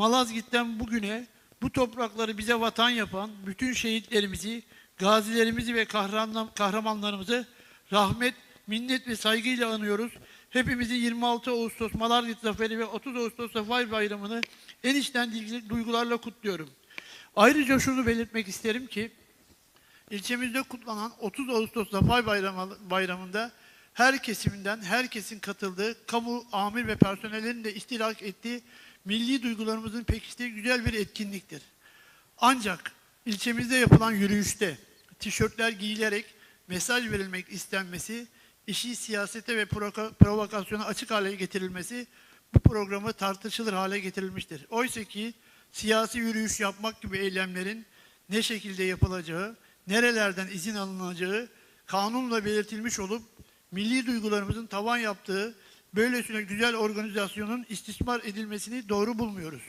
Malazgirt'ten bugüne bu toprakları bize vatan yapan bütün şehitlerimizi, gazilerimizi ve kahraman- kahramanlarımızı rahmet, minnet ve saygıyla anıyoruz. Hepimizi 26 Ağustos Malazgirt Zaferi ve 30 Ağustos Zafer Bayramı'nı en içten duygularla kutluyorum. Ayrıca şunu belirtmek isterim ki İlçemizde kutlanan 30 Ağustos Zafer Bayramı, Bayramı'nda her kesiminden herkesin katıldığı, kamu, amir ve personellerin de iştirak ettiği milli duygularımızın pekiştiği güzel bir etkinliktir. Ancak ilçemizde yapılan yürüyüşte tişörtler giyilerek mesaj verilmek istenmesi, işi siyasete ve provoka- provokasyona açık hale getirilmesi bu programı tartışılır hale getirilmiştir. Oysa ki siyasi yürüyüş yapmak gibi eylemlerin ne şekilde yapılacağı, nerelerden izin alınacağı kanunla belirtilmiş olup milli duygularımızın tavan yaptığı böylesine güzel organizasyonun istismar edilmesini doğru bulmuyoruz.